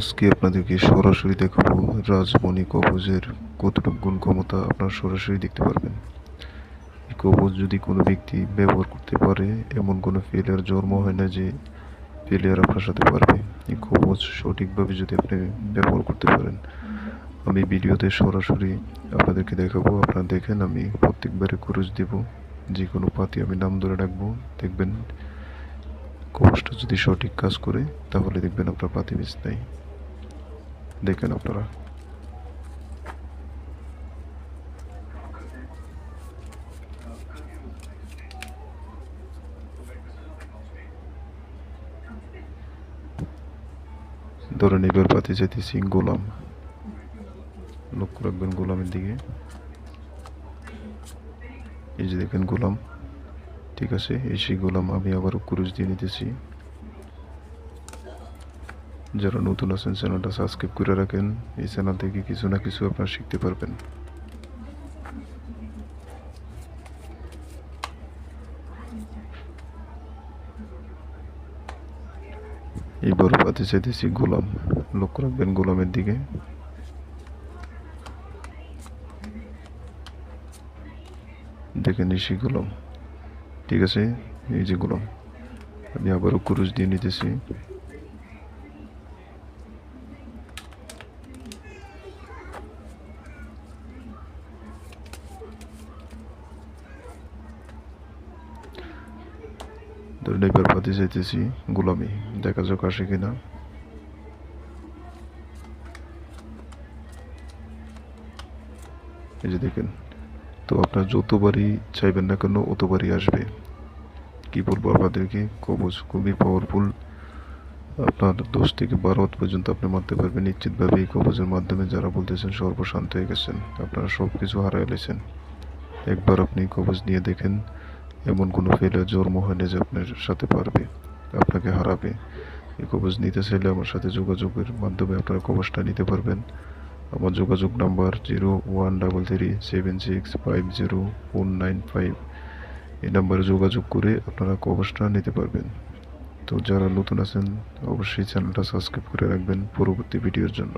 আজকে আপনাদেরকে সরাসরি দেখাবো রাজমণি কবজের কতটুকু গুণ ক্ষমতা আপনারা সরাসরি দেখতে পারবেন। এই কবজ যদি কোনো ব্যক্তি ব্যবহার করতে পারে, এমন কোনো ফেলিয়ার জন্ম হয় না যে ফেলিয়ার আপনার সাথে পারবে। এই কবজ সঠিকভাবে যদি আপনি ব্যবহার করতে পারেন, আমি ভিডিওতে সরাসরি আপনাদেরকে দেখাবো। আপনারা দেখেন, আমি প্রত্যেকবারে কুরুজ দেব, যে কোনো পাতি আমি নাম ধরে রাখব। দেখবেন কবজটা যদি সঠিক কাজ করে, তাহলে দেখবেন আপনার পাতি মিস নাই। দেখেন আপনারা। ধরে এবার পাতি চাইতেছি গোলাম। লক্ষ্য রাখবেন গোলামের দিকে। এই যে দেখেন গোলাম। ঠিক আছে, এই সেই গোলাম আমি আবার কুরুজ দিয়ে নিতেছি। যারা নতুন আছেন, চ্যানেলটা সাবস্ক্রাইব করে রাখেন। এই চ্যানেল থেকে কিছু না কিছু আপনারা শিখতে পারবেন। এই বরফ পাতে চাইতেছি গোলাম। লক্ষ্য রাখবেন গোলামের দিকে। দেখেন সেই গোলাম। ঠিক আছে? এই যে গোলাম। আমি আবারও কুরুজ দিয়ে নিতেছি। ধরুন এবার পাতে চাইতেছি, গোলামি, দেখা যাক আসে কিনা। এই যে দেখেন, তো আপনার যতবারই চাইবেন না কেন অতবারই আসবে। কি বলব আপনাদেরকে? কবচ খুবই পাওয়ারফুল আপনার দশ থেকে বারো পর্যন্ত আপনি মারতে পারবেন নিশ্চিতভাবে এই কবচের মাধ্যমে। যারা বলতেছেন সর্বশান্ত হয়ে গেছেন, আপনারা সব কিছু হারাই এলেছেন একবার আপনি কবচ নিয়ে দেখেন এমন কোনো ফেলে জন্ম হয় না যে আপনার সাথে পারবে, আপনাকে হারাবে। এই কবচ নিতে চাইলে আমার সাথে যোগাযোগের মাধ্যমে আপনারা কবচটা নিতে পারবেন। আমার যোগাযোগ number zero one double three seven six five zero four nine five. এই নাম্বারে যোগাযোগ করে আপনারা কবচটা নিতে পারবেন। তো যারা নতুন আছেন, অবশ্যই চ্যানেলটা সাবস্ক্রাইব করে রাখবেন পরবর্তী ভিডিওর জন্য।